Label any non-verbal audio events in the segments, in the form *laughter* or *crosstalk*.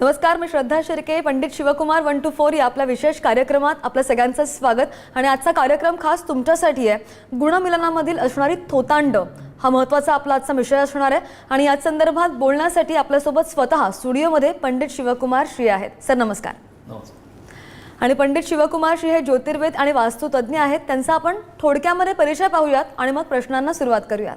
नमस्कार मी Shraddha Shirke Pandit Shivkumar one two four या आपल्या विशेष कार्यक्रमात आपल्या सगळ्यांचं स्वागत. आणि आजचा कार्यक्रम खास तुमच्यासाठी आहे. गुणमिलनामधील असणारी थोतांड हा महत्त्वाचा आपला आजचा विषय असणार आहे. आणि याच संदर्भात बोलण्यासाठी आपल्यासोबत स्वतः स्टुडिओमध्ये पंडित शिवकुमार श्री आहेत. सर नमस्कार. आणि पंडित शिवकुमार श्री हे ज्योतिर्वेद आणि वास्तुतज्ञ आहेत. त्यांचा आपण थोडक्यामध्ये परिचय पाहूयात आणि मग प्रश्नांना सुरुवात करूयात.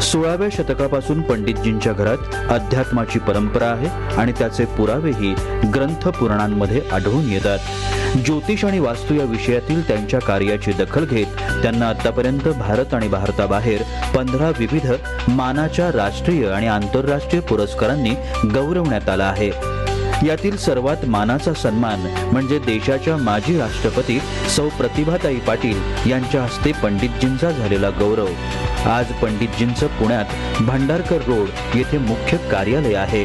सोळाव्या शतकापासून पंडितजींच्या घरात अध्यात्माची परंपरा आहे आणि त्याचे पुरावेही ग्रंथ पुराणांमध्ये आढळून येतात. ज्योतिष आणि वास्तू या विषयातील त्यांच्या कार्याची दखल घेत त्यांना आतापर्यंत भारत आणि भारताबाहेर पंधरा विविध मानाच्या राष्ट्रीय आणि आंतरराष्ट्रीय पुरस्कारांनी गौरवण्यात आला आहे. यातील सर्वात मानाचा सन्मान म्हणजे देशाच्या माजी राष्ट्रपती सौ प्रतिभाताई पाटील यांच्या हस्ते पंडितजींचा झालेला गौरव. आज पंडितजींचं पुण्यात भांडारकर रोड येथे मुख्य कार्यालय आहे.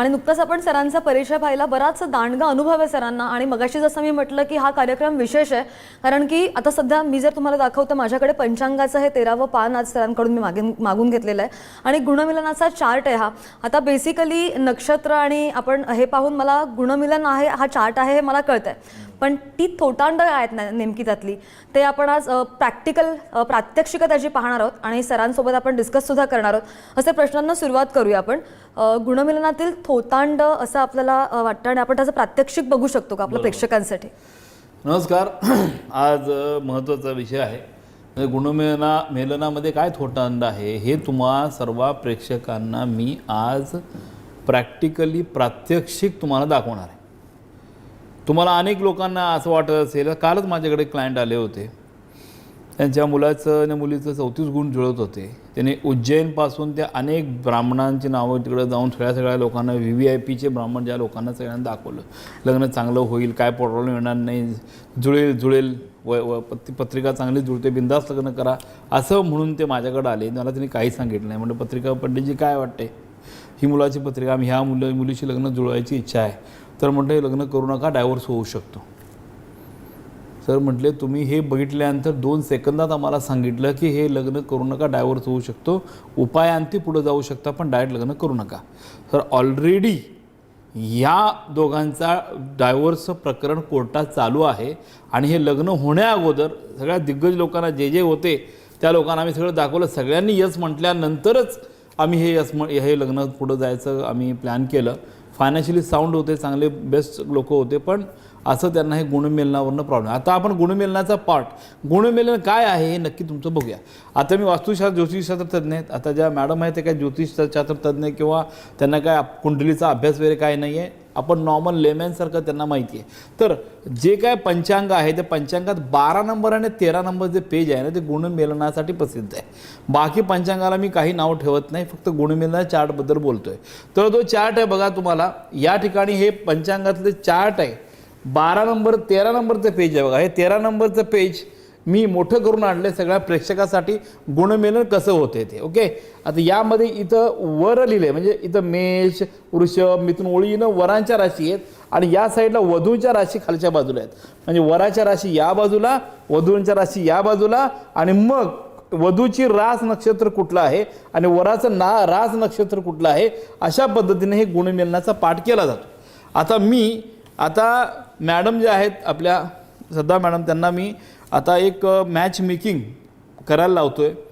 आणि नुकताच आपण सरांचा परिचय पाहिला. बराच दांडगा अनुभव आहे सरांना. आणि मगाशी जसं मी म्हटलं की हा कार्यक्रम विशेष आहे. कारण की आता सध्या मी जर तुम्हाला दाखवतं माझ्याकडे पंचांगाचं हे तेरावं पान आज सरांकडून मी मागे मागून घेतलेलं आहे. आणि गुणमिलनाचा चार्ट आहे हा. आता बेसिकली नक्षत्र आणि आपण हे पाहून मला गुणमिलन आहे हा चार्ट आहे हे मला कळतंय. पण ती थोटांड आहेत ना नेमकी त्यातली. ते आपण आज प्रॅक्टिकल प्रात्यक्षिक त्याची पाहणार आहोत आणि सरांसोबत आपण डिस्कस सुद्धा करणार आहोत. असे प्रश्नांना सुरुवात करूया आपण. गुणमिलनातील थोतांड असं आपल्याला वाटतं आणि आपण त्याचं प्रात्यक्षिक बघू शकतो का आपल्या प्रेक्षकांसाठी? नमस्कार. *clears throat* आज महत्त्वाचा विषय आहे. गुणमेलना मेलनामध्ये काय थोटांड आहे हे तुम्हा सर्व प्रेक्षकांना मी आज प्रॅक्टिकली प्रात्यक्षिक तुम्हाला दाखवणार आहे. तुम्हाला अनेक लोकांना असं वाटत असेल कालच माझ्याकडे क्लायंट आले होते. त्यांच्या मुलाचं आणि मुलीचं चौतीस गुण जुळत होते. त्याने उज्जैनपासून त्या अनेक ब्राह्मणांची नावं तिकडे जाऊन सगळ्या सगळ्या लोकांना व्ही व्ही आय पीचे ब्राह्मण ज्या लोकांना सगळ्यांना दाखवलं. लग्न चांगलं होईल काय प्रॉब्लेम येणार नाही जुळेल जुळेल व व पत्रिका चांगली जुळते बिंदास लग्न करा असं म्हणून ते माझ्याकडे आले. मला त्यांनी काही सांगितलं नाही. म्हणजे पत्रिका पंडितजी काय वाटते ही मुलाची पत्रिका आम्ही ह्या मुलं मुलीशी लग्न जुळवायची इच्छा आहे. तर म्हटलं हे लग्न करू नका डायव्हर्स होऊ शकतो. सर म्हटले तुम्ही हे बघितल्यानंतर दोन सेकंदात आम्हाला सांगितलं की हे लग्न करू नका डायव्हर्स होऊ शकतो. उपायांती पुढं जाऊ शकता पण डायरेक्ट लग्न करू नका. तर ऑलरेडी या दोघांचा डायव्होर्सचं प्रकरण कोर्टात चालू आहे आणि हे लग्न होण्या अगोदर सगळ्या दिग्गज लोकांना जे जे होते त्या लोकांना आम्ही सगळं दाखवलं. सगळ्यांनी यस म्हटल्यानंतरच आम्ही हे यस म हे लग्न पुढं जायचं आम्ही प्लॅन केलं. फायनान्शियली साऊंड होते चांगले बेस्ट लोक होते पण असं त्यांना हे गुणमेलनावरनं प्रॉब्लेम आता आपण गुणमेलनाचा पार्ट गुणमेलन काय आहे हे नक्की तुमचं बघूया. आता मी वास्तुशास्त्र ज्योतिषशास्त्र तज्ज्ञ आहेत. आता ज्या मॅडम आहेत ते काय ज्योतिषशास्त्र तज्ज्ञ किंवा त्यांना काय कुंडलीचा अभ्यास वगैरे काय नाही आहे आपण नॉर्मल लेमॅनसारखं त्यांना माहिती आहे. तर जे काय पंचांग आहे ते पंचांगात बारा नंबर आणि तेरा नंबर जे पेज आहे ना ते गुणमेलनासाठी प्रसिद्ध आहे. बाकी पंचांगाला मी काही नाव ठेवत नाही फक्त गुणमेलना चार्टबद्दल बोलतोय. तर तो चार्ट आहे बघा तुम्हाला या ठिकाणी हे पंचांगातले चार्ट आहे. बारा नंबर तेरा नंबरचं पेज आहे बघा. हे तेरा नंबरचं पेज मी मोठं करून आणलं सगळ्या प्रेक्षकासाठी गुणमेलन कसं होते ते ओके आता यामध्ये इथं वर लिहिले म्हणजे इथं मेष वृषभ मिथून ओळीनं वरांच्या राशी आहेत आणि या साईडला वधूंच्या राशी खालच्या बाजूला आहेत. म्हणजे वराच्या राशी या बाजूला वधूंच्या राशी या बाजूला आणि मग वधूची रास नक्षत्र कुठलं आहे आणि वराचं ना रास नक्षत्र कुठलं आहे अशा पद्धतीने हे गुणमेलनाचा पाठ केला जातो. आता मी आता मॅडम जे आहेत आपल्या सध्या मॅडम त्यांना मी आता एक मॅच मेकिंग करायला लावतो आहे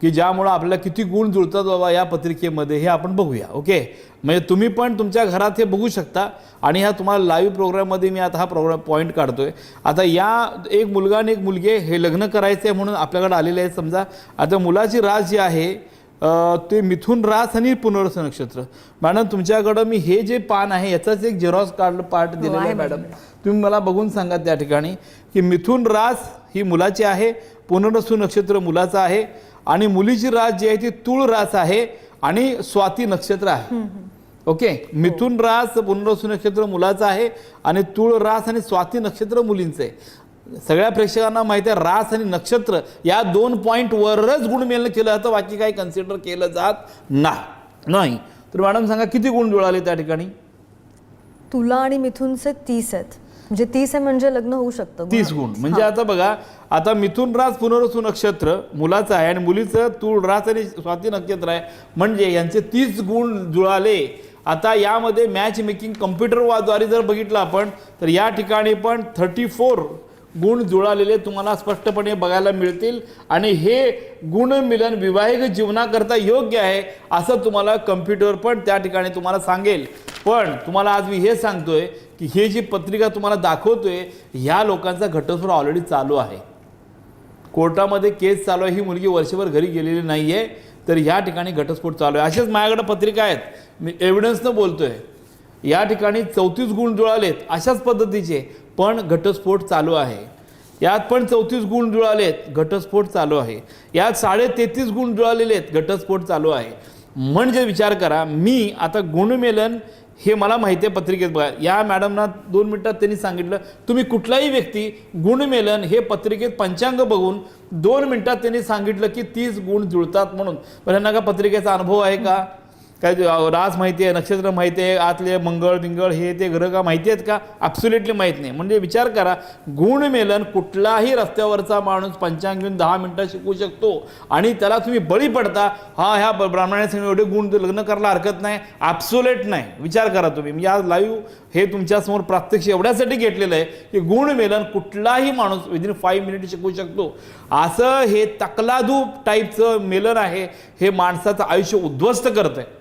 की ज्यामुळं आपल्याला किती गुण जुळतात बाबा या पत्रिकेमध्ये हे आपण बघूया ओके? म्हणजे तुम्ही पण तुमच्या घरात हे बघू शकता आणि ह्या तुम्हाला लाईव्ह प्रोग्राममध्ये मी आता हा प्रोग्राम पॉईंट काढतोय. आता या एक मुलगा आणि एक मुलगी हे लग्न करायचं आहे म्हणून आपल्याकडे आलेले आहे समजा. आता मुलाची रास जी आहे ते मिथुन रास आणि पुनर्वस नक्षत्र. मॅडम तुमच्याकडं मी हे जे पान आहे याचाच एक झेरॉक्स कार्ड पार्ट दिलेला आहे आहे मॅडम. तुम्ही मला बघून सांगा त्या ठिकाणी. की मिथुन रास ही मुलाची आहे पुनर्वसू नक्षत्र मुलाचं आहे आणि मुलीची रास जी आहे ती तुळ रास आहे आणि स्वाती नक्षत्र आहे. ओके? मिथुन रास पुनर्वसू नक्षत्र मुलाचं आहे आणि तुळ रास आणि स्वाती नक्षत्र मुलींचं आहे. सगळ्या प्रेक्षकांना माहिती आहे रास आणि नक्षत्र या दोन पॉईंटवरच गुणमेलन केलं जातं बाकी काही कन्सिडर केलं जात नाही. तर मॅडम सांगा किती गुण जुळाले त्या ठिकाणी? तुला आणि मिथुनचे तीस आहेत. म्हणजे तीस आहे म्हणजे लग्न होऊ शकतं. तीस गुण. म्हणजे आता बघा आता मिथुन रास पुनर्वसू नक्षत्र मुलाचं आहे आणि मुलीचं तूळ रास आणि स्वाती नक्षत्र आहे. म्हणजे यांचे तीस गुण जुळाले. आता यामध्ये मॅच मेकिंग कम्प्युटरद्वारे जर बघितलं आपण तर या ठिकाणी पण थर्टी फोर गुण जुळालेले तुम्हाला स्पष्टपणे बघायला मिळतील. आणि हे गुणमिलन विवाहिक जीवनाकरता योग्य आहे असं तुम्हाला कम्प्युटर पण त्या ठिकाणी तुम्हाला सांगेल. पण तुम्हाला आज मी हे सांगतोय की हे जी पत्रिका तुम्हाला दाखवतोय ह्या लोकांचा घटस्फोट ऑलरेडी चालू आहे. कोर्टामध्ये केस चालू आहे ही मुलगी वर्षभर घरी गेलेली नाही आहे तर ह्या ठिकाणी घटस्फोट चालू आहे. असेच माझ्याकडे पत्रिका आहेत. मी एव्हिडन्सनं बोलतो आहे या ठिकाणी चौतीस गुण जुळालेत अशाच पद्धतीचे पण घटस्फोट चालू आहे. यात पण चौतीस गुण जुळालेत घटस्फोट चालू आहे. यात साडे तेहतीस गुण जुळालेले आहेत घटस्फोट चालू आहे. म्हणजे विचार करा मी आता गुणमेलन हे मला माहिती आहे पत्रिकेत बघा. या मॅडमना दोन मिनिटात त्यांनी सांगितलं तुम्ही कुठलाही व्यक्ती गुणमेलन हे पत्रिकेत पंचांग बघून दोन मिनिटात त्यांनी सांगितलं की तीस गुण जुळतात म्हणून. पण यांना का पत्रिकेचा अनुभव आहे का? काय राज रास माहिती आहे नक्षत्र माहिती आहे आतले मंगळ बिंगळ हे ते ग्रह का माहिती आहेत का? ॲब्सुलेटली माहीत नाही. म्हणजे विचार करा गुणमेलन कुठलाही रस्त्यावरचा माणूस पंचांग घेऊन दहा मिनटं शिकू शकतो आणि त्याला तुम्ही बळी पडता हा ह्या ब- ब्राह्मणाने एवढे गुण लग्न करायला हरकत नाही. ॲब्सुलेट नाही. विचार करा तुम्ही. मी आज लाईव्ह हे तुमच्यासमोर प्रात्यक्ष एवढ्यासाठी घेतलेलं आहे की गुणमेलन कुठलाही माणूस विदिन फाईव्ह मिनिट शिकू शकतो. असं हे तकलादू टाईपचं मेलन आहे हे माणसाचं आयुष्य उद्ध्वस्त करतं आहे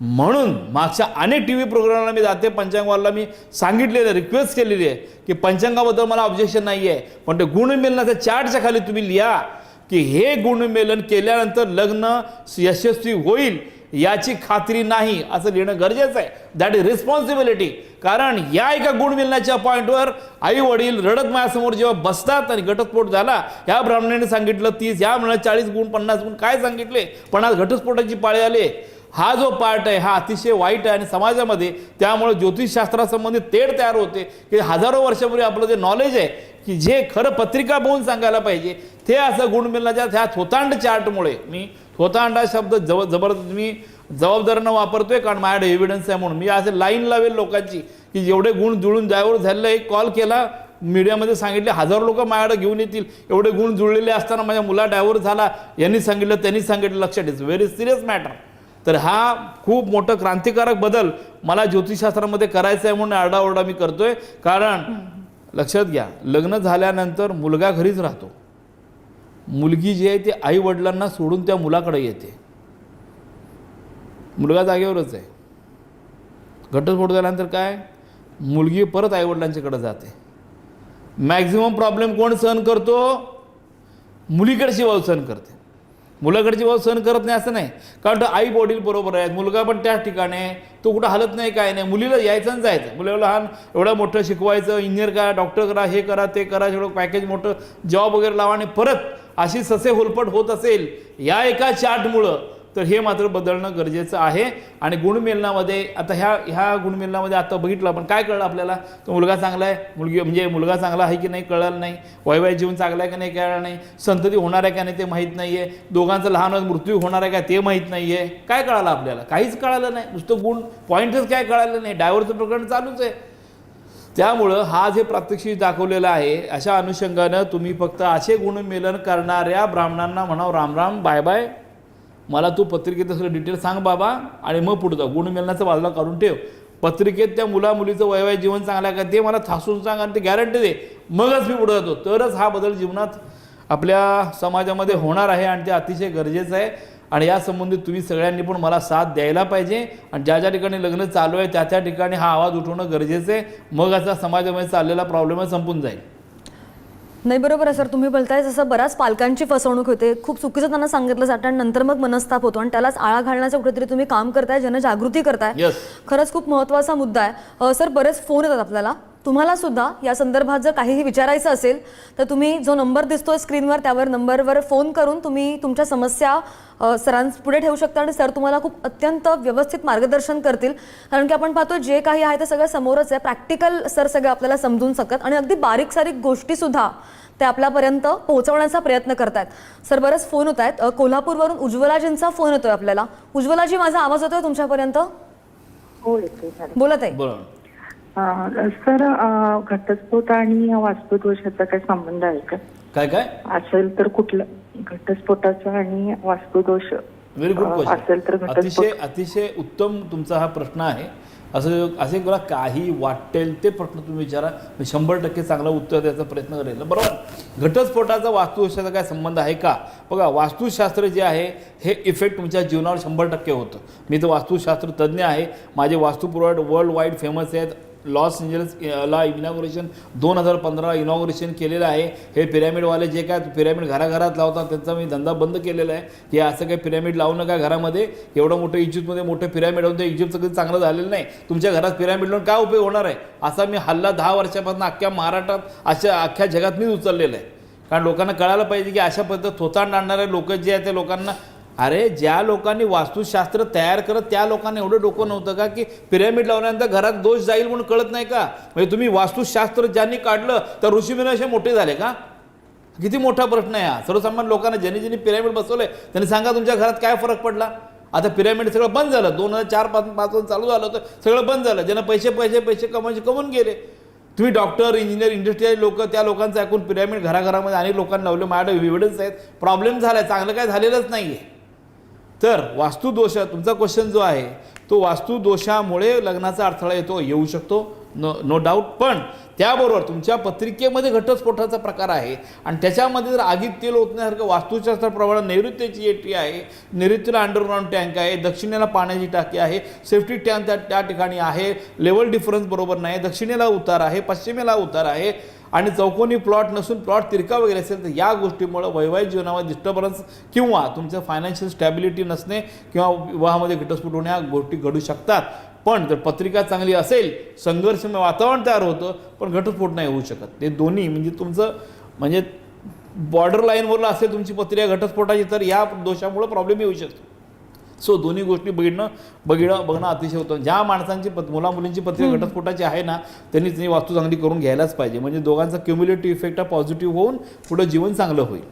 म्हणून मागच्या अनेक टी व्ही प्रोग्रामला मी जाते पंचांगवाला मी सांगितलेलं रिक्वेस्ट केलेली आहे की पंचांगाबद्दल मला ऑब्जेक्शन नाही आहे पण ते गुणमेलनाच्या चार्टच्या खाली तुम्ही लिहा की हे गुणमेलन केल्यानंतर लग्न यशस्वी होईल याची खात्री नाही असं लिहिणं गरजेचं आहे. दॅट इज रिस्पॉन्सिबिलिटी कारण या एका गुणमिलनाच्या पॉईंटवर आई वडील रडत माझ्यासमोर जेव्हा बसतात आणि घटस्फोट झाला ह्या ब्राह्मणाने सांगितलं तीस या म्हणा चाळीस गुण पन्नास गुण काय सांगितले? पण आज घटस्फोटाची पाळी आली हा जो पार्ट आहे हा अतिशय वाईट आहे आणि समाजामध्ये त्यामुळे ज्योतिषशास्त्रासंबंधित तेढ तयार होते की हजारो वर्षापूर्वी आपलं जे नॉलेज आहे की जे खरं पत्रिका बघून सांगायला पाहिजे ते असं गुण मिळण्याच्या ह्या थोतांड चार्टमुळे. मी थोतांड हा शब्द जब जबरदस्त मी जबाबदारीनं वापरतोय कारण माझ्याकडे एव्हिडन्स आहे म्हणून. मी असे लाईन लावेल लोकांची की जेवढे गुण जुळून जायवर झालेलं एक कॉल केला मीडियामध्ये सांगितले हजारो लोक माझ्याकडे घेऊन येतील. एवढे गुण जुळलेले असताना माझ्या मुला डायव्हर झाला यांनी सांगितलं त्यांनी सांगितलं लक्षात इट्स व्हेरी सिरियस मॅटर तर हा खूप मोठं क्रांतिकारक बदल मला ज्योतिषशास्त्रामध्ये करायचा आहे म्हणून आरडाओरडा मी करतोय. कारण लक्षात घ्या लग्न झाल्यानंतर मुलगा घरीच राहतो. मुलगी जी आहे ती आई वडिलांना सोडून त्या मुलाकडे येते. मुलगा जागेवरच आहे. घटस्फोट झाल्यानंतर काय? मुलगी परत आईवडिलांच्याकडे जाते. मॅक्झिमम प्रॉब्लेम कोण सहन करतो? मुलीकडे शिवाय सहन करते. मुलाकडची बाबा सहन करत नाही असं नाही. कारण तो आई वडील बरोबर आहेत. मुलगा पण त्याच ठिकाणी आहे. तो कुठं हलत नाही काय नाही. मुलीला यायचं आणि जायचं. मुलीला लहान एवढं मोठं शिकवायचं इंजिनियर करा डॉक्टर करा हे करा ते करा एवढं पॅकेज मोठं जॉब वगैरे लावा आणि परत अशी ससे होलपट होत असेल या एका चार्टमुळं तर हे मात्र बदलणं गरजेचं आहे. आणि गुणमेलनामध्ये आता ह्या ह्या गुणमेलनामध्ये आता बघितलं आपण काय कळलं आपल्याला? तो मुलगा चांगला आहे मुलगी म्हणजे मुलगा चांगला आहे की नाही कळलं नाही. वैवाहिक जीवन चांगलं आहे की नाही कळलं नाही. संतती होणार आहे का नाही ते माहीत नाही आहे दोघांचा लहान मृत्यू होणार आहे का ते माहीत नाही आहे काय कळालं आपल्याला? काहीच कळालं नाही. नुसतं गुण पॉईंटच काय कळालं नाही. डायव्हरचं प्रकरण चालूच आहे. त्यामुळं हा जे प्रात्यक्षिक दाखवलेला आहे अशा अनुषंगानं तुम्ही फक्त असे गुणमेलन करणाऱ्या ब्राह्मणांना म्हणावं राम राम बाय बाय. मला तू पत्रिकेत सगळं डिटेल सांग बाबा आणि मग पुढं जा गुणमेलनाचं बाजूला काढून ठेव. पत्रिकेत त्या मुला मुलीचं वैवाहिक जीवन चांगलं आहे का ते मला थासून सांग आणि ते गॅरंटी दे. मगच मी पुढं जातो. तरच हा बदल जीवनात आपल्या समाजामध्ये होणार आहे आणि ते अतिशय गरजेचं आहे. आणि या संबंधित तुम्ही सगळ्यांनी पण मला साथ द्यायला पाहिजे. आणि ज्या ज्या ठिकाणी लग्न चालू आहे त्या त्या ठिकाणी हा आवाज उठवणं गरजेचं आहे. मग असा समाजामध्ये चाललेला प्रॉब्लेम संपून जाईल. नाही बरोबर आहे सर. तुम्ही बोलताय जसं बऱ्याच पालकांची फसवणूक होते. खूप चुकीचं त्यांना सांगितलं जातं आणि नंतर मग मनस्ताप होतो आणि त्यालाच आळा घालण्याचं कुठेतरी तुम्ही काम करताय जनजागृती करताय. Yes. खरंच खूप महत्त्वाचा मुद्दा आहे. सर बरेच फोन येतात आपल्याला. तुम्हाला सुद्धा या संदर्भात जर काहीही विचारायचं असेल तर तुम्ही जो नंबर दिसतोय स्क्रीनवर त्यावर नंबरवर फोन करून तुम्ही तुमच्या समस्या सरांपुढे ठेवू शकता आणि सर तुम्हाला खूप अत्यंत व्यवस्थित मार्गदर्शन करतील. कारण की आपण पाहतो जे काही आहे ते सगळं समोरच आहे. प्रॅक्टिकल सर सगळं आपल्याला समजून शकतात आणि अगदी बारीक सारीक गोष्टीसुद्धा ते आपल्यापर्यंत पोहोचवण्याचा प्रयत्न करतायत. सर बरेच फोन होत आहेत. कोल्हापूरवरून उज्ज्वलाजींचा फोन येतोय आपल्याला. उज्ज्वलाजी माझा आवाज येतोय तुमच्यापर्यंत? हो बोलत आहे. सर घटस्फोट आणि वास्तुदोषाचा काय संबंध आहे का? काय काय? असेल तर कुठलं? घटस्फोटाचा आणि वास्तुदोष व्हेरी गुड अं, असेल तर क्वेश्चन अतिशय अतिशय उत्तम तुमचा हा प्रश्न आहे. असं असे मला काही वाटेल ते प्रश्न तुम्ही विचारा. मी शंभर टक्के चांगलं उत्तर द्यायचा प्रयत्न करेल. बरोबर? घटस्फोटाचा वास्तुदोषाचा काय संबंध आहे का? बघा वास्तुशास्त्र जे आहे हे इफेक्ट तुमच्या जीवनावर शंभर टक्के होतं. मी तर वास्तुशास्त्र तज्ज्ञ आहे. माझे वास्तुपुरवठ वर्ल्ड वाईड फेमस आहेत. लॉस एंजल्स ला इनॉग्रेशन दोन हजार पंधरा इनॉग्रेशन केलेलं आहे. हे पिरॅमिडवाले जे काय पिरॅमिड घराघरात लावतात त्यांचा मी धंदा बंद केलेला आहे. की असं काही पिरॅमिड लावू नका घरामध्ये. एवढं मोठं इजिप्तमध्ये मोठं पिरॅमिड होतं इजिप्तचं कधी चांगलं झालेलं नाही. तुमच्या घरात पिरॅमिड लावून काय उपयोग होणार आहे? असा मी हल्ला दहा वर्षापासून अख्ख्या महाराष्ट्रात अशा अख्ख्या जगात मीच उचललेलं आहे. कारण लोकांना कळायला पाहिजे की अशा पद्धत थोतांड आणणारे लोक जे आहेत ते लोकांना अरे ज्या लोकांनी वास्तुशास्त्र तयार करत त्या लोकांना एवढं डोकं नव्हतं का की पिरॅमिड लावल्यानंतर घरात दोष जाईल म्हणून कळत नाही का? म्हणजे तुम्ही वास्तुशास्त्र ज्यांनी काढलं तर ऋषीमुनी असे मोठे झाले का? किती मोठा प्रश्न आहे हा. सर्वसामान्य लोकांना ज्यांनी ज्यांनी पिरॅमिड बसवलंय त्यांनी सांगा तुमच्या घरात काय फरक पडला? आता पिरॅमिड सगळं बंद झालं. दोन हजार चार पाच पासून चालू झालं होतं सगळं बंद झालं. ज्यांना पैसे पैसे पैसे कमायचे कमवून गेले. तुम्ही डॉक्टर इंजिनियर इंडस्ट्रियल लोक त्या लोकांचं ऐकून पिरॅमिड घराघरामध्ये अनेक लोकांना लावले. माझ्याकडे एव्हिडन्स आहेत. प्रॉब्लेम झाला आहे चांगलं काय झालेलंच नाही आहे तर वास्तुदोष तुमचा क्वेश्चन जो आहे तो वास्तुदोषामुळे लग्नाचा अडथळा येतो येऊ शकतो नो नो डाऊट पण त्याबरोबर तुमच्या पत्रिकेमध्ये घटस्फोटाचा प्रकार आहे आणि त्याच्यामध्ये जर आगीत तेल ओतण्यासारखं वास्तुशास्त्राप्रमाणे नैऋत्याची एटी आहे नैऋत्यला अंडरग्राऊंड टँक आहे दक्षिणेला पाण्याची टाकी आहे सेफ्टी टँक त्या त्या ठिकाणी आहे लेवल डिफरन्स बरोबर नाही दक्षिणेला उतार आहे पश्चिमेला उतार आहे. आणि चौकोनी प्लॉट नसून प्लॉट तिरका वगैरे असेल तर या गोष्टीमुळं वैवाहिक जीवनामध्ये डिस्टर्बन्स किंवा तुमचं फायनान्शियल स्टॅबिलिटी नसणे किंवा विवाहामध्ये घटस्फोट होणे ह्या गोष्टी घडू शकतात. पण जर पत्रिका चांगली असेल संघर्षमय वातावरण तयार होतं पण घटस्फोट नाही होऊ शकत. ते दोन्ही म्हणजे तुमचं म्हणजे बॉर्डर लाईनवरला असेल तुमची पत्रिका घटस्फोटाची तर या दोषामुळं प्रॉब्लेम येऊ शकतो. सो दोन्ही गोष्टी बघणं बघणं बघणं अतिशय होतं. ज्या माणसांची पत मुला मुलींची पत्रिका घटस्फोटाची आहे ना त्यांनी त्यांनी वास्तू चांगली करून घ्यायलाच पाहिजे. म्हणजे दोघांचा क्युम्युलेटिव्ह इफेक्ट हा पॉझिटिव्ह होऊन पुढं जीवन चांगलं होईल.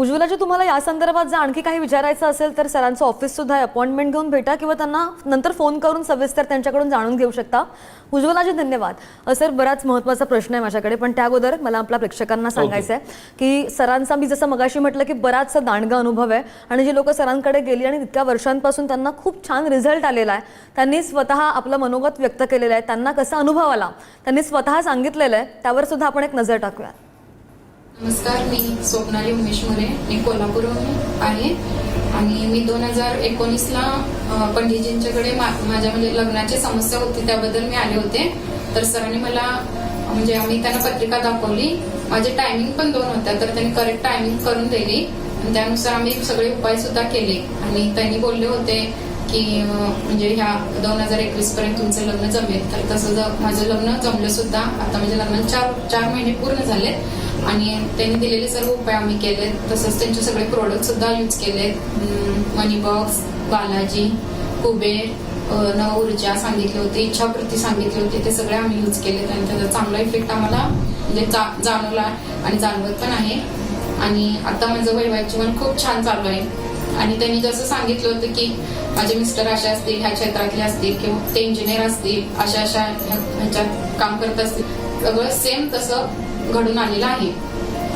उज्ज्वलाजी तुम्हाला या संदर्भात जर आणखी काही विचारायचं असेल तर सरांचं ऑफिस सुद्धा अपॉइंटमेंट घेऊन भेटा किंवा त्यांना नंतर फोन करून सविस्तर त्यांच्याकडून जाणून घेऊ शकता. उज्ज्वलाजी धन्यवाद. सर बराच महत्त्वाचा प्रश्न आहे माझ्याकडे पण त्या अगोदर मला आपल्या प्रेक्षकांना सांगायचं आहे की सरांचा मी जसं मगाशी म्हटलं की बराचसा दांडगा अनुभव आहे आणि जी लोक सरांकडे गेली आणि इतक्या वर्षांपासून त्यांना खूप छान रिझल्ट आलेला आहे. त्यांनी स्वतः आपलं मनोगत व्यक्त केलेलं आहे. त्यांना कसा अनुभव आला त्यांनी स्वतः सांगितलेलं आहे त्यावर सुद्धा आपण एक नजर टाकूया नमस्कार मी स्वप्नाली उमेश मोरे मी कोल्हापूरहून आहे. आणि मी दोन हजार एकोणीसला पंडितजींच्याकडे मा- माझ्या म्हणजे लग्नाची समस्या होती त्याबद्दल मी आले होते. तर सरांनी मला म्हणजे आम्ही त्यांना पत्रिका दाखवली. माझे टायमिंग पण दोन होत्या तर त्यांनी करेक्ट टायमिंग करून दिली. आणि त्यानुसार आम्ही सगळे उपाय सुद्धा केले. आणि त्यांनी बोलले होते की म्हणजे ह्या दोन हजार एकवीस पर्यंत तुमचं लग्न जमेल. तर तसं माझं लग्न जमलं सुद्धा. आता म्हणजे लग्न चार चार महिने पूर्ण झाले आणि त्यांनी दिलेले सर्व उपाय आम्ही केले तसंच त्यांचे सगळे प्रोडक्ट सुद्धा यूज केलेत. मनी बॉक्स बालाजी कुबेर नवऊर्जा नव ऊर्जा सांगितली होती इच्छावृत्ती सांगितली होती ते सगळे आम्ही यूज केलेत आणि त्याचा चांगला इफेक्ट आम्हाला म्हणजे जा- जाणवला आणि जाणवत पण आहे. आणि आता माझं वैवाहिक जीवन खूप छान चालू आहे. आणि त्यांनी जसं सांगितलं होतं की माझे मिस्टर अशा असतील ह्या क्षेत्रातले असतील किंवा ते इंजिनियर असतील अशा अशा ह्याच्यात काम करत असतील. सगळं सेम तसं घडून आलेला आहे.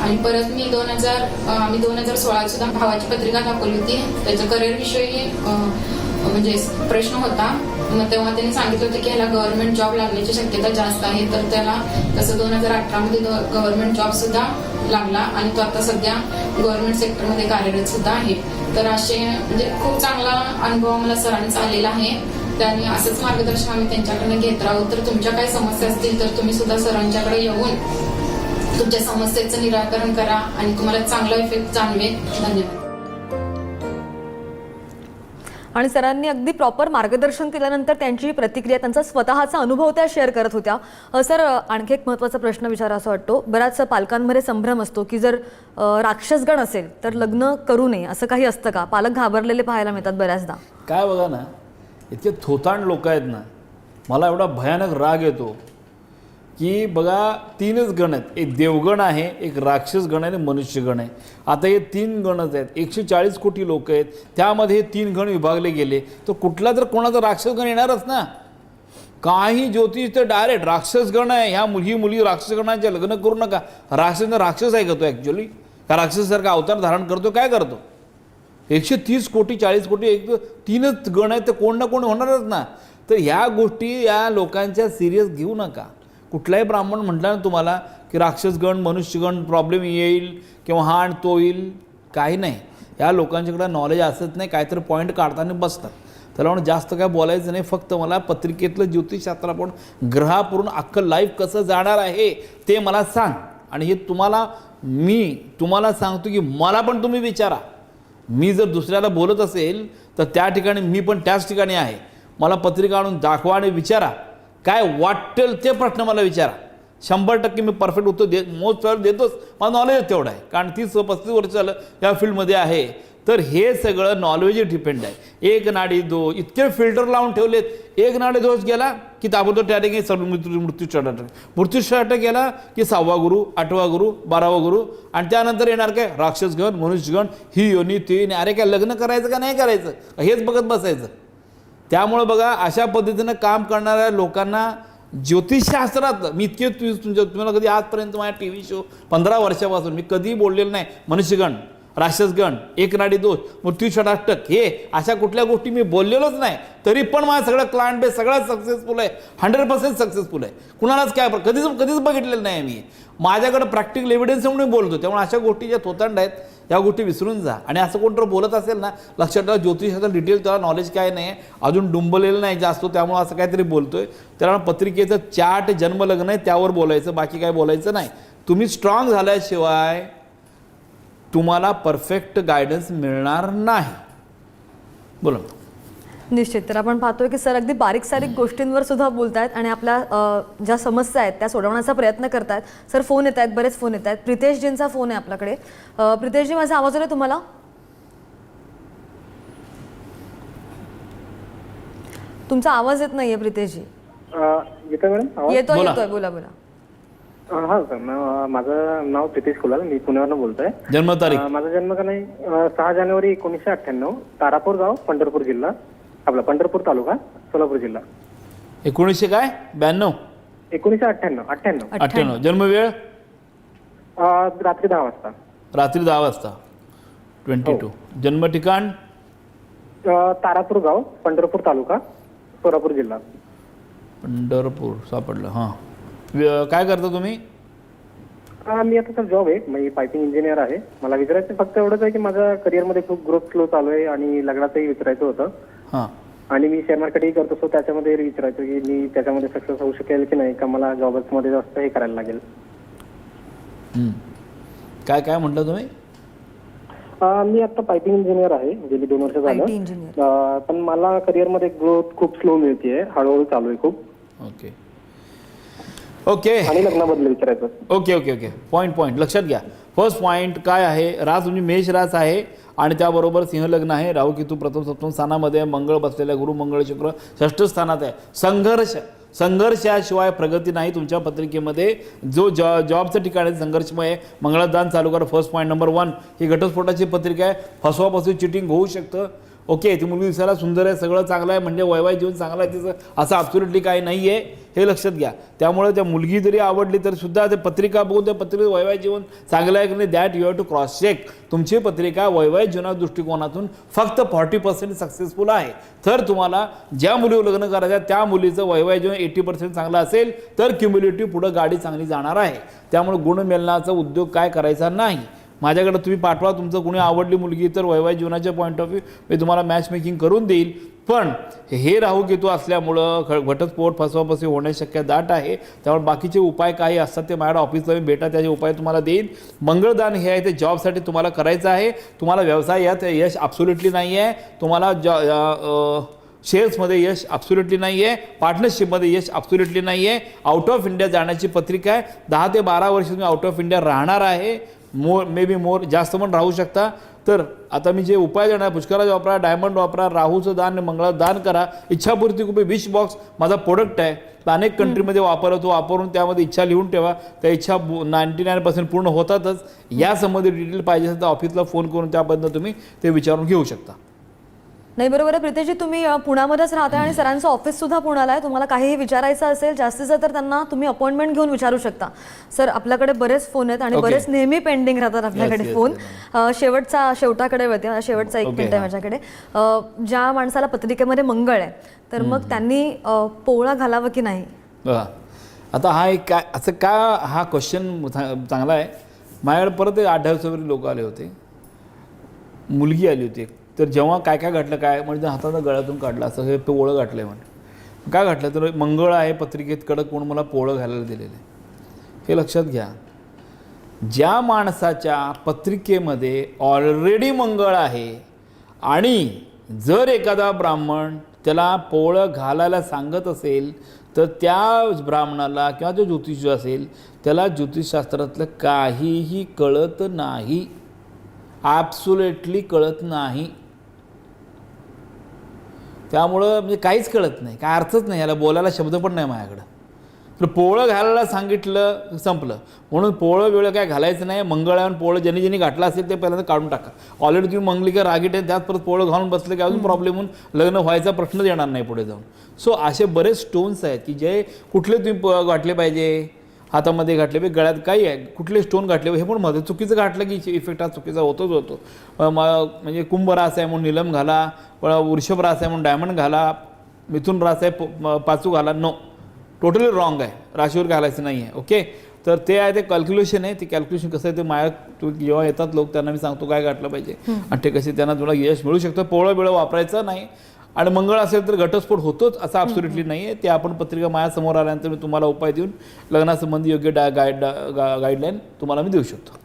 आणि परत मी दोन हजार आम्ही दोन हजार सोळा सुद्धा भावाची पत्रिका दाखवली होती. त्याच्या करिअर विषयी म्हणजे प्रश्न होता. मग तेव्हा त्यांनी सांगितलं होतं की ह्याला गव्हर्नमेंट जॉब लागण्याची शक्यता जास्त आहे. तर त्याला तसं दोन हजार अठरामध्ये गव्हर्नमेंट जॉब सुद्धा लागला. आणि तो आता सध्या गव्हर्नमेंट सेक्टरमध्ये कार्यरत सुद्धा आहे. तर असे म्हणजे खूप चांगला अनुभव आम्हाला सरांचा आलेला आहे. त्यांनी असंच मार्गदर्शन आम्ही त्यांच्याकडनं घेत राहू. तर तुमच्या काही समस्या असतील तर तुम्ही सुद्धा सरांच्याकडे येऊन तुमच्या समस्येचं निराकरण करा आणि तुम्हाला चांगला इफेक्ट जाणवेल. धन्यवाद. आणि सरांनी अगदी प्रॉपर मार्गदर्शन केल्यानंतर त्यांची प्रतिक्रिया त्यांचा स्वतःचा अनुभव त्या शेअर करत होत्या. सर आणखी एक महत्त्वाचा प्रश्न विचारा असं वाटतो. बऱ्याच पालकांमध्ये संभ्रम असतो की जर राक्षसगण असेल तर लग्न करू नये असं काही असतं का? पालक घाबरलेले पाहायला मिळतात बऱ्याचदा. काय बघा ना इतके थोतांड लोक आहेत ना मला एवढा भयानक राग येतो. की बघा तीनच गण आहेत. एक देवगण आहे एक राक्षस गण आहे आणि मनुष्यगण आहे. आता हे तीन गणच आहेत एकशे चाळीस कोटी लोक आहेत. त्यामध्ये हे तीन गण विभागले गेले. तर कुठला तर कोणाचा राक्षस गण येणारच ना? काही ज्योतिष तर डायरेक्ट राक्षसगण आहे. ह्या मुलगी मुली राक्षस लग्न करू नका. राक्षस राक्षस आहे का तो ॲक्च्युली का राक्षसारखा अवतार धारण करतो काय करतो? एकशे तीस कोटी चाळीस कोटी एक तीनच गण आहेत तर कोण ना कोण होणारच ना? तर ह्या गोष्टी या लोकांच्या सिरियस घेऊ नका. कुठलाही ब्राह्मण म्हटला ना तुम्हाला की राक्षसगण मनुष्यगण प्रॉब्लेम येईल किंवा हा आणि तो येईल काही नाही. या लोकांच्याकडे नॉलेज असत नाही काहीतरी पॉईंट काढताना बसतात. त्याला म्हणून जास्त काय बोलायचं नाही फक्त मला पत्रिकेतलं ज्योतिषशास्त्र आपण ग्रहापुरून अख्खं लाईफ कसं जाणार आहे ते मला सांग. आणि हे तुम्हाला मी तुम्हाला सांगतो की मला पण तुम्ही विचारा. मी जर दुसऱ्याला बोलत असेल तर त्या ठिकाणी मी पण त्याच ठिकाणी आहे. मला पत्रिका आणून दाखवा आणि विचारा. काय वाटेल ते प्रश्न मला विचारा. शंभर टक्के मी परफेक्ट उत्तर दे मोस्ट प्युअर देतोच. माझं नॉलेज तेवढं आहे. कारण तीस पस्तीस वर्ष झालं या फील्डमध्ये आहे. तर हे सगळं नॉलेज डिपेंड आहे. एक नाडी दो इतके फिल्टर लावून ठेवलेत. एक नाडी दोष गेला की ताबडतोब त्या सर्व मृत्यू मृत्यू अटक. मृत्यू अटक गेला की सहावा गुरु आठवा गुरु बारावा गुरु. आणि त्यानंतर येणार काय? राक्षसगण मनुष्यगण ही योनी ती अरे काय लग्न करायचं का नाही करायचं? हेच बघत बसायचं. त्यामुळं बघा अशा पद्धतीनं काम करणाऱ्या लोकांना ज्योतिषशास्त्रात मी इतके तुमच्या तुम्हाला कधी आजपर्यंत माझ्या टी व्ही शो पंधरा वर्षापासून मी कधी बोललेलं नाही. मनुष्यगण राक्षसगण एक नाडी दोष मृत्यू षडाष्टक हे अशा कुठल्या गोष्टी मी बोललेलोच नाही. तरी पण माझं सगळं क्लायंट बेस सगळं सक्सेसफुल आहे. हंड्रेड पर्सेंट सक्सेसफुल आहे. कुणालाच काय कधीच कधीच बघितलेलं नाही मी. माझ्याकडे प्रॅक्टिकल एव्हिडन्स म्हणून बोलतो. त्यामुळे अशा गोष्टी ज्या थोतांड आहेत या गोष्टी विसरून जा. आणि असं कोणतं बोलत असेल ना लक्षात ठेवा ज्योतिषाचं डिटेल त्याला नॉलेज काय नाही अजून डुंबलेलं नाही जास्त त्यामुळे असं काहीतरी बोलतोय. त्याला पत्रिकेचं चाट जन्मलग्न आहे त्यावर बोलायचं बाकी काय बोलायचं नाही. तुम्ही स्ट्रॉंग झाल्याशिवाय तुम्हाला परफेक्ट गायडन्स मिळणार नाही. बोला. निश्चित. तर आपण पाहतोय की सर अगदी बारीक सारीक गोष्टींवर सुद्धा बोलतायत आणि आपल्या अ, ज्या समस्या आहेत त्या सोडवण्याचा प्रयत्न करतायत. सर फोन येत आहेत बरेच फोन येत आहेत प्रितेशजींचा फोन आहे आपल्याकडे. अ, प्रितेशजी माझा आवाज येतोय तुम्हाला? तुमचा आवाज येत नाहीये प्रितेशजी. मॅडम? आवाज? येतोय बोला. येतोय. बोला बोला. अं, हा सर. माझं नाव प्रितेश कुलाल. मी पुण्यावरून बोलतोय. जन्मतारीख. अं, माझा जन्म का नाही अं, सहा जानेवारी एकोणीसशे अठ्ठ्याण्णव तारापूर गाव पंढरपूर जिल्हा. आपला पंढरपूर तालुका सोलापूर जिल्हा. एकोणीसशे काय? ब्याण्णव? एकोणीसशे अठ्ठ्याण्णव अठ्ठ्याण्णव. अठ्ठ्याण्णव. जन्मवेळ? अं, रात्री दहा वाजता. रात्री दहा वाजता. Twenty two. जन्म ठिकाण अं, तारापूर गाव पंढरपूर तालुका सोलापूर जिल्हा. पंढरपूर सापडलं. हां. व्य- काय करता तुम्ही? अं, मी आता सर जॉब आहे. मी पायपिंग इंजिनियर आहे. मला विचारायचं फक्त एवढंच आहे की माझ्या करिअरमध्ये खूप ग्रोथ स्लो चालू आहे आणि लग्नाचंही विचारायचं होतं. हां. आणि मी शेअर मार्केटही करतो सो त्याच्यामध्ये विचारायचं की मी त्याच्यामध्ये सक्सेस होऊ शकेल की नाही का मला जॉबच मध्ये जास्त हे करायला लागेल. हम्म. काय काय म्हटलं तुम्ही? अं, मी आता पायपिंग इंजिनियर आहे गेली दोन वर्ष झालं. अं, पण मला करिअरमध्ये ग्रोथ खूप स्लो मिळते हळूहळू चालू आहे खूप. ओके ओके आणि लग्नाबद्दल विचारायचं. Okay okay okay point point लक्षात घ्या. फर्स्ट पॉईंट काय आहे? रास तुमची मेष रास आहे. आणि त्याबरोबर सिंहलग्न आहे. राहू केतू प्रथम सप्तम स्थानामध्ये मंगळ बसलेल्या गुरु मंगळ शुक्र षष्ठ स्थानात आहे. संघर्ष संघर्षाशिवाय प्रगती नाही. तुमच्या पत्रिकेमध्ये जो जॉ जॉबचं ठिकाण आहे संघर्षमय मंगळदान चालू करा. फर्स्ट पॉईंट नंबर वन ही घटस्फोटाची पत्रिका आहे. फसवाफसवी चिटिंग होऊ शकतं. ओके ती मुलगी दिसायला सुंदर आहे सगळं चांगलं आहे म्हणजे वैवाहिक जीवन चांगलं आहे तिचं असं ॲब्सुलेटली काही नाही आहे हे लक्षात घ्या. त्यामुळे त्या मुलगी जरी आवडली तर सुद्धा ते पत्रिका बघून त्या पत्रिकेत वैवाहिक जीवन चांगलं आहे की नाही that you have to cross check तुमची पत्रिका वैवाहिक जीवना दृष्टिकोनातून फक्त फॉर्टी पर्सेंट सक्सेसफुल आहे. तर तुम्हाला ज्या मुलीवर लग्न करायचं त्या मुलीचं वैवाहिक जीवन एटी पर्सेंट चांगलं असेल तर क्युम्युलेटिव्ह पुढं गाडी चांगली जाणार आहे. त्यामुळे गुणमेलनाचा उद्योग काय करायचा नाही. माझ्याकडे तुम्ही पाठवा तुमचं कुणी आवडली मुलगी तर वैवाहिक जीवनाच्या पॉईंट ऑफ व्ह्यू मी तुम्हाला मॅच मेकिंग करून देईल. पण हे राहू केतू असल्यामुळं ख घटस्फोट फसवाफसवी होण्याची शक्यता दाट आहे. त्यामुळे बाकीचे उपाय काही असतात ते माझ्या ऑफिसला मी भेटा त्याचे उपाय तुम्हाला देईन. मंगळदान हे आहे ते जॉबसाठी तुम्हाला करायचं आहे. तुम्हाला व्यवसाय यात यश ॲब्सोल्युटली नाही आहे तुम्हाला जॉ शेअर्समध्ये यश ॲब्सोल्युटली नाही आहे पार्टनरशिपमध्ये यश ॲब्सोल्युटली नाही आहे आउट ऑफ इंडिया जाण्याची पत्रिका आहे. दहा ते बारा वर्ष तुम्ही आउट ऑफ इंडिया राहणार आहे. मोर मे बी मोर जास्त पण राहू शकता. तर आता मी जे उपाय देणार पुष्कराज वापरा डायमंड वापरा राहूचं दान आणि मंगळाचं दान करा. इच्छापूर्ती खूप विश बॉक्स माझा प्रोडक्ट आहे. तर अनेक कंट्रीमध्ये वापरतो वापरून त्यामध्ये इच्छा लिहून ठेवा. त्या इच्छा नाईन्टी नाईन पर्सेंट पूर्ण होतातच. या संबंधित डिटेल पाहिजे असेल तर ऑफिसला फोन करून त्याबद्दल तुम्ही ते विचारून घेऊ शकता. नाही बरोबर प्रितेशजी तुम्ही पुण्यामध्येच राहताय आणि सरांचं ऑफिस सुद्धा पुण्याला आहे. तुम्हाला काहीही विचारायचं असेल जास्तीचं तर त्यांना तुम्ही अपॉइंटमेंट घेऊन विचारू शकता. सर आपल्याकडे बरेच फोन आहेत आणि. बरेच नेहमी पेंडिंग राहतात आपल्याकडे फोन. शेवटचा शेवटाकडे वळते. शेवटचा एक मिनिट आहे. माझ्याकडे. ज्या माणसाला पत्रिकेमध्ये मंगळ आहे तर मग त्यांनी अ, पोवळा घालावं की नाही? आता हा एक काय असं का हा क्वेश्चन चांगला आहे? माझ्याकडे परत वगैरे लोक आले होते. मुलगी आली होती. तर जेव्हा काय काय घातलं काय म्हणजे हातानं गळ्यातून काढलं असं हे पोळं घातलं आहे म्हणे. काय घातलं तर मंगळ आहे पत्रिकेत कडक कोण मला पोळं घालायला दिलेलं. आहे हे लक्षात घ्या. ज्या माणसाच्या पत्रिकेमध्ये ऑलरेडी मंगळ आहे आणि जर एखादा ब्राह्मण त्याला पोळं घालायला सांगत असेल तर त्या ब्राह्मणाला किंवा जो ज्योतिष जो असेल त्याला ज्योतिषशास्त्रातलं काहीही कळत नाही. ॲब्सुलेटली कळत नाही. त्यामुळं म्हणजे काहीच कळत नाही. काय अर्थच नाही. याला बोलायला शब्द पण नाही माझ्याकडं. तर पोळं घालायला सांगितलं संपलं. म्हणून पोळं बिळं काय घालायचं नाही. मंगळावर पोळं ज्यांनी ज्यांनी घातलं असेल ते पहिल्यांदा काढून टाका. ऑलरेडी तुम्ही मंगलिका रागीट आहे त्यात परत पोळं घालून बसले की अजून प्रॉब्लेम होऊन लग्न व्हायचा प्रश्नच येणार नाही पुढे जाऊन. सो असे बरेच स्टोन्स आहेत की जे कुठले तुम्ही घातले पाहिजे? हातामध्ये घातले पाहिजे गळ्यात काही आहे कुठले स्टोन घातले हे पण महत्त्व चुकीचं घातलं की इफेक्ट हा चुकीचा होतोच होतो. म्हणजे कुंभ रास आहे म्हणून निलम घाला वृषभ रास आहे म्हणून डायमंड घाला मिथुन रास आहे पाचू घाला नो टोटली रॉंग आहे. राशीवर घालायचं नाही आहे ओके तर ते आहे ते कॅल्क्युलेशन आहे. ते कॅल्क्युलेशन कसं आहे ते माया तू जेव्हा येतात लोक त्यांना मी सांगतो काय घातलं पाहिजे. आणि ते कसे त्यांना तुला यश मिळू शकतं. पोळं बिळं वापरायचं नाही. आणि मंगळ असेल तर घटस्फोट होतोच असं ॲब्सोल्युटली नाही आहे ते आपण पत्रिका माझ्यासमोर आल्यानंतर मी तुम्हाला उपाय देऊन लग्नासंबंधी योग्य डा गाईड गाईडलाईन तुम्हाला मी देऊ शकतो.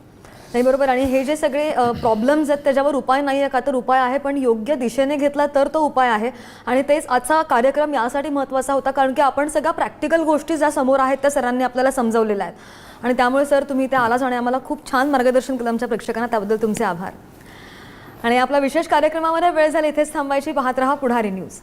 नाही बरोबर. आणि हे जे सगळे प्रॉब्लेम्स आहेत त्याच्यावर उपाय नाही आहे का? तर उपाय आहे पण योग्य दिशेने घेतला तर तो उपाय आहे. आणि तेच आजचा कार्यक्रम यासाठी महत्त्वाचा होता कारण की आपण सगळ्या प्रॅक्टिकल गोष्टी ज्या समोर आहेत त्या सरांनी आपल्याला समजवलेल्या आहेत. आणि त्यामुळे सर तुम्ही त्या आलाच आणि आम्हाला खूप छान मार्गदर्शन केलं आमच्या प्रेक्षकांना. त्याबद्दल तुमचे आभार. आणि आपला विशेष कार्यक्रमामध्ये वेळ झाली इथेच थांबायची. पाहत रहा पुढारी न्यूज.